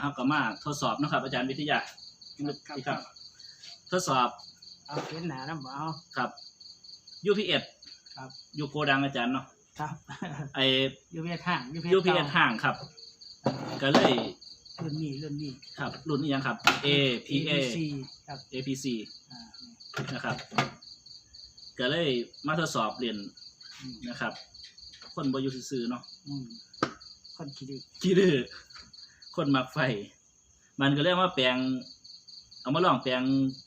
เฮาก็มาทดสอบนะครับ อาจารย์วิทยาครับที่ครับ ทดสอบเอาเห็นหนาน้ำบ่เอาครับ UPS ครับอยู่โกดังอาจารย์เนาะครับไอยูพีเอสห่างยูพี UPS ห่างครับ ก็เลยรุ่นนี้รุ่นนี้ครับ รุ่นนี้ยังครับ A P A C ครับ A P C อ่านะครับก็เลยมาทดสอบเรียนอืมนะครับ คนบ่อยู่ซื่อๆเนาะอืมคนคิดดีขี้ดื้อ คนมักไฟ มันก็เรียกว่าแปลง เอามาลองแปลง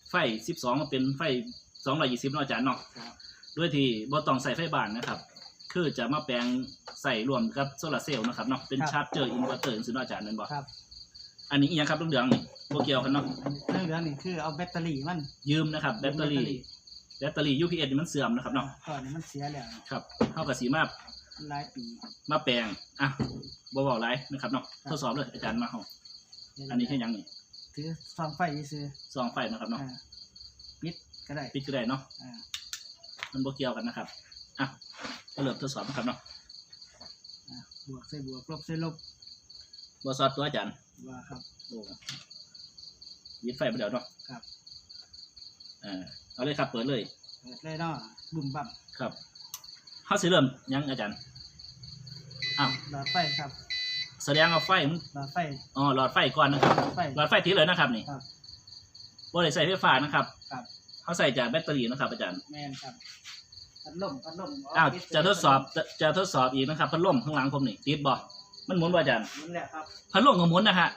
ไฟ12มาเป็นไฟ220เนาะอาจารย์เนาะครับด้วยที่บ่ต้องใส่ไฟบ้านนะครับ คือจะมาแปลงใส่รวมกับโซลาร์เซลล์นะครับเนาะเป็นชาร์จเจอร์อินเวอร์เตอร์จังซี่เนาะอาจารย์นั่นบ่ครับอันนี้อีหยังครับเหลืองๆนี่บ่เกี่ยวกันเนาะอันนี้เรื่องเหลืองนี่คือเอาแบตเตอรี่มันยืมนะครับแบตเตอรี่แบตเตอรี่ UPS นี่มันเสื่อมนะครับเนาะ ก่อนนี้มันเสียแล้ว ครับเฮาก็สิมามัน หลายปีมาแปลงอะบ่บอกหลายนะครับเนาะทดสอบเลยอาจารย์มาเฮาอันนี้แค่ยังนี่ถือซองไฟซื้อซองไฟนะครับเนาะอ่าปิดก็ได้ปิดก็ได้เนาะอ่ามันบ่เกี่ยวกันนะครับอะก็เริ่มทดสอบนะครับเนาะอ่าบวกใส่บวกลบใส่ลบบ่ซอดตัวอาจารย์ว่าครับโอ้ยิดไฟไปเดี๋ยวเนาะครับเออเอาเลยครับเปิดเลยเปิดเลยเนาะบุ่มบั่มครับเฮาสิเริ่มยังอาจารย์ อ้าวหลอดไฟครับ แสดงเอาไฟมันหลอดไฟ อ๋อหลอดไฟก่อนนะครับ หลอดไฟ หลอดไฟติดเลยนะครับนี่ครับบ่ได้ใส่ไฟฟ้านะครับครับ เขาใส่จากแบตเตอรี่นะครับอาจารย์ แมนครับพัดลมพัดลมอ้าวจะทดสอบจะจะทดสอบอีกนะครับพัดลมข้างหลังผมนี่ติดบ่มันหมุนบ่อาจารย์ นั่นแหละครับพัดลมก็หมุนนะฮะ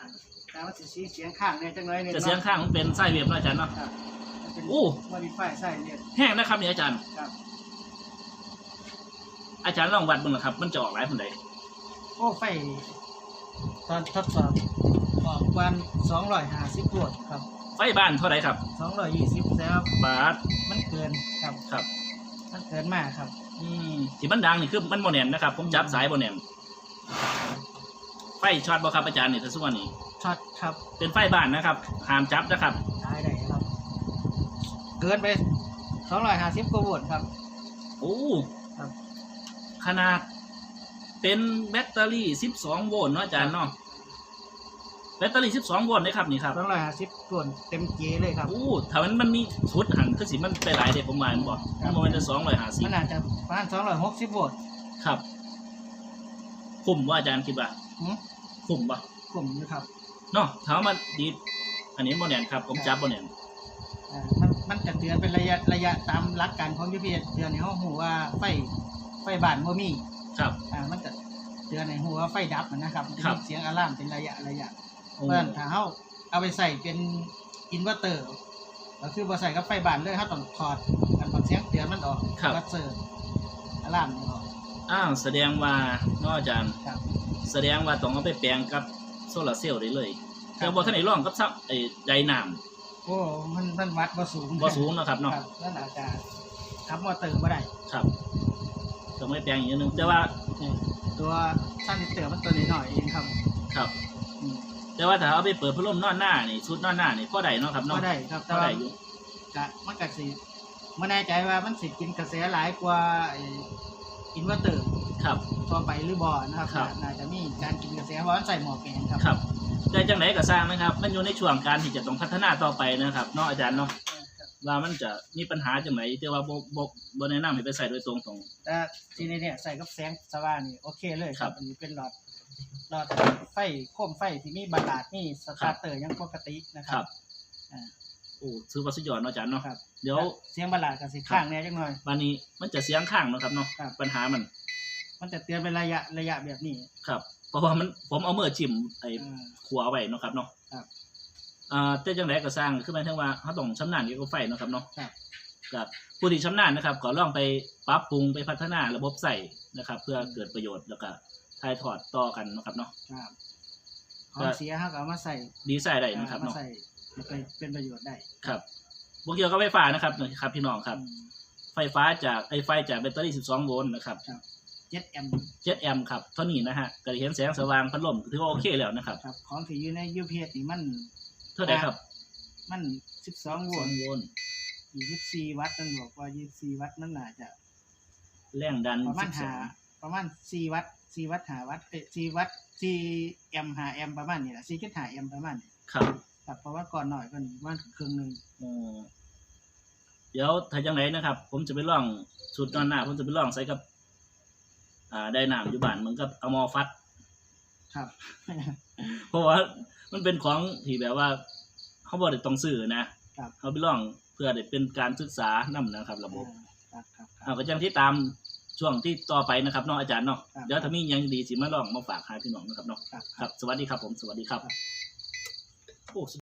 แต่ว่าสิเสียงข้างเนี่ยจังเลยเนี่ยจะเสียงข้างมันเป็นไส้เวฟเนาะอาจารย์เนาะ ครับมันเป็นโอ้โมดิฟายใช่เนี่ยแห้งนะครับนี่อาจารย์ ครับอาจารย์ลองวัดเบิ่งนะครับ มันจะออกหลายปานใด โอ้ไฟ ตอนทดสอบออกวันสองร้อยห้าสิบโวลต์ครับไฟบ้านเท่าไหรครับสองร้อยยี่สิบแล้วบาทมันเกินครับ ครับ มันเกินมากครับ อืมที่มันดังนี่คือมันบ่แนนนะครับ ผมจับสายบ่แนนไฟช็อตบ่ครับอาจารย์นี่ถ้าสมมุตินี่ช็อตครับเป็นไฟบ้านนะครับห้ามจับนะครับ ตายได้ครับ เกินไปสองร้อยห้าสิบกว่าโวลต์ครับ โอ้ครับ ขนาด เป็นแบตเตอรี่ 12 โวลต์เนาะอาจารย์เนาะแบตเตอรี่ 12 โวลต์นะครับนี่ครับสองร้อยห้าสิบโวลต์เต็มเจเลยครับโอ้ถ้ามันมันมีชุดหันคือสิมันไปหลายเด้ผมว่าแม่นบ่ครับ มันบ่แม่นจะมัน250อาจจะประมาณสองร้อยหกสิบโวลต์ครับคุ้มว่าอาจารย์คิดว่าหืมคุ้มบ่กลุ่มนี้ครับเนาะถ้ามันดีดอันนี้บ่แน่นครับ ผมจับบ่แน่นอ่ามันมันจะเตือนเป็นระยะระยะตามหลักการของ UPS เตือนในห้องหูว่าไฟไฟบ้านบ่มี ครับ อ่ามันจะเตือนในหูว่าไฟดับอะนะครับมันจะครัมีบ เสียงอะลามเป็นระยะระยะโอ้เพราะฉะนั้นถ้าเฮาเอาไปใส่เป็นอินเวอร์เตอร์ก็คือบ่ใส่กับไฟบ้านเลยเฮาต้องถอดอันบักเสียงเตือนมันออกครับวัดเซอร์อะลามมันออกอ้าวแสดงว่าเนาะอาจารย์ ครับ แสดงว่าต้องเอาไปแปลงกับโซลาร์เซลล์ได้เลยครับ แต่บ่ทันได้ลองกับซับไอ้ไดน้ำโอ้มันมันวัดบ่สูงบ่สูงเนาะครับเนาะครับนั่นอาจจะขับมอเตอร์บ่ได้ ครับ ต้องไปแปลงอีกนิดนึงแต่ว่านี่ตัวทรานซิสเตอร์มันตัวน้อยๆเองครับครับอืมแต่ว่าถ้าเอาไปเปิดพัดลมนอนหน้านี่ชุดนอนหน้านี่พอได้เนาะครับก็เนาะได้ครับพแต่อว่าได้อยู่กะมันก็สิบ่แน่ใจว่ามันสิกินกระแสหลายกว่าไอ้อินเวอร์เตอร์ครับทั่วไปหรือบ่นะครับครับน่าจะมีการกินกระแสเพราะมันใส่หม้อแกงครับครับแต่จังไหนก็สร้างนะครับ มันอยู่ในช่วงการที่จะต้องพัฒนาต่อไปนะครับเนาะอาจารย์เนาะ ว่ามันจะมีปัญหาจังไหนแต่ว่าบ่บ่บ่แนะนำให้ไปใส่โดยตรงตรง แต่ทีนี้เนี่ยใส่กับแสงสว่างนี่โอเคเลยคครัรับบ อันนี้เป็นหลอดหลอดไฟโคมไฟที่มีบัลลาดมีสตาร์เตอร์ยังปกตินะคครัรับบอ่าโอ้ถือว่าสุดยอดเนาะอาจารย์เนาะครับเดี๋ยว เสียงบัลลาดก็สิข้างแหน่จังหน่อย วันนี้มันจะเสียงข้างเนาะครับเนาะครับ ปัญหามันมันจะเตือนเป็นระยะระยะแบบนี้ครับ เพราะว่ามันผมเอามือจิ้มไอ้อ่า ขัวเอาไว้เนาะครับเนาะครับ อ่าแต่จังไดก็สร้างคือหมายถึงว่าเขาต้องชำนาญเกี่ยวกับไฟเนาะครับเนาะครับ กับผู้ที่ชำนาญนะครับก็ลองไปปรับปรุงไปพัฒนาระบบใส่นะครับ เพื่อเกิดประโยชน์แล้วก็ถ่ายทอดต่อกันเนาะครับเนาะ ครับของเสียเขาก็เอามาใส่ดีไซน์ได้นะครับมาเนาะใส่ไปเป็นประโยชน์ได้ครับบวกเกี่ยวกับไฟฟ้านะครับนะครับพี่น้องครับอืมไฟฟ้าจากไอไฟจากแบตเตอรี่ 12 โวลต์นะครับ เจ็ดแอมป์7 แอมป์ครับ เท่านี้นะฮะก็จะเห็นแสงสว่างพัดลมถือว่าโอเคแล้วนะครับ ครับ ของที่อยู่ใน UPS นี่มัน เท่าไหร่ครับมันสิบสองโวลต์2โวลต์ยี่สิบสี่วัตต์นั่นบอกว่ายี่สิบสี่วัตต์นั่นน่าจะแรงดันประมาณหา12ประมาณสี่วัตต์4วัตต์5วัตต์เอ้ย4วัตต์4แอมป์5แอมป์ประมาณนี้ล่ะ4.5แอมป์ประมาณนี้ครับครับเพราะว่าก่อนหน่อยก็นี่ประมาณครึ่งหนึงอ๋อเดี๋ยวถ้าจังไหนนะครับ ผมจะไปลองสูตรตอนหน้าผมจะไปลองใส่กับ อ่าได้น้ำอยู่บ้านมันก็เอามอฟัด ครับ เพราะว่ามันเป็นของที่แบบว่าเขาบอกได้ต้องซื้อนะครับ เขาไปลองเพื่อได้เป็นการศึกษานำนะครับ ระบบครับครับครัเอาบ ก็จังที่ตามช่วงที่ต่อไปนะครับเนาะอาจารย์เนาะครับ เดี๋ยวถ้ามีหยังดีสิมาลองมาฝากให้พี่น้องนะครับเนาะครับ ครับ สวัสดีครับผมสวัสดีครับครับ โอ้